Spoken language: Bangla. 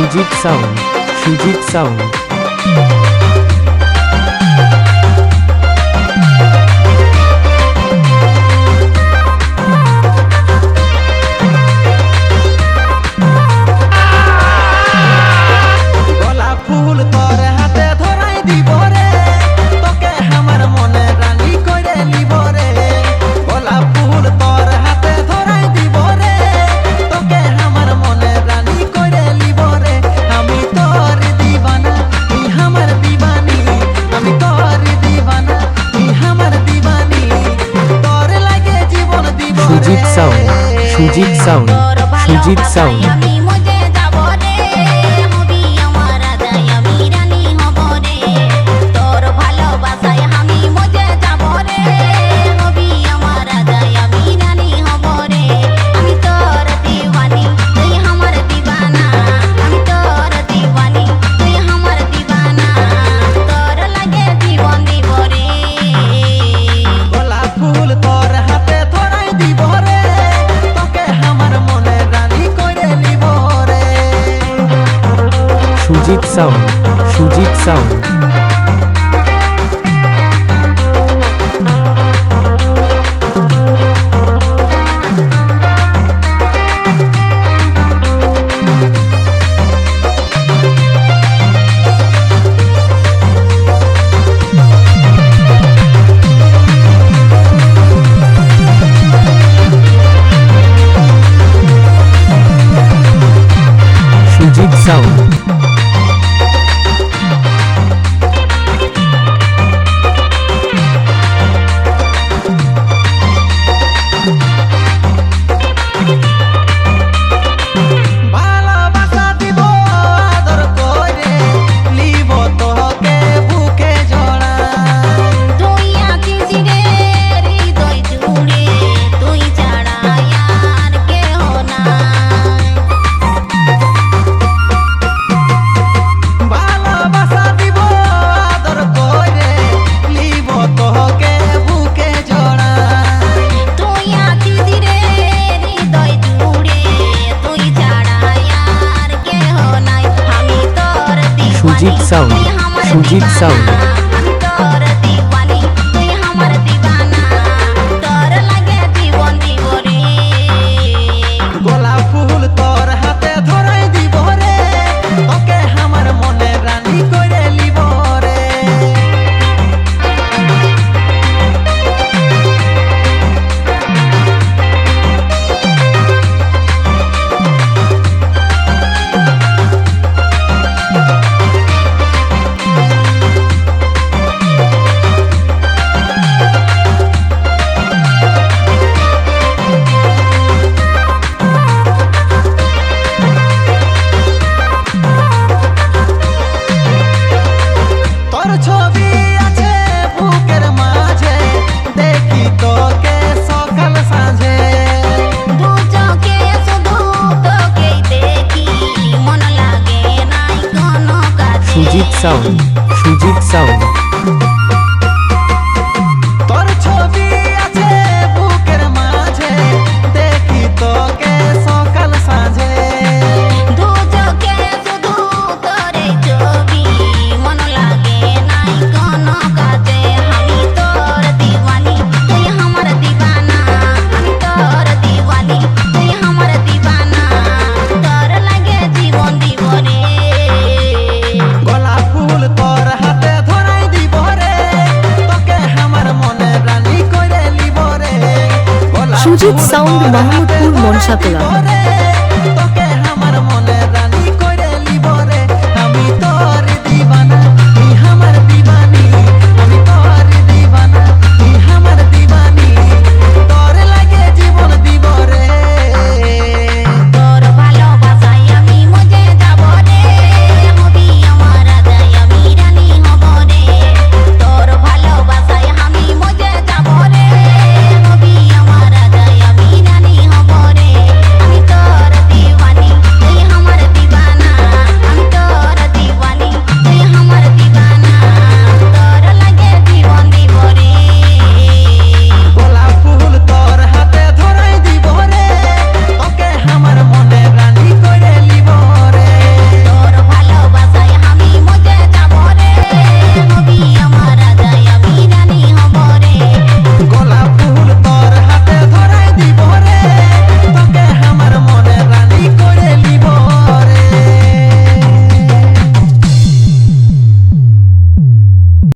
Shujit Sound Shujit Sound Sujit sound Sujit sound সাউ সুজিত সাউ Sound. 上。sound, Shujit sound. Arijit sound Mahmudpur Manasatala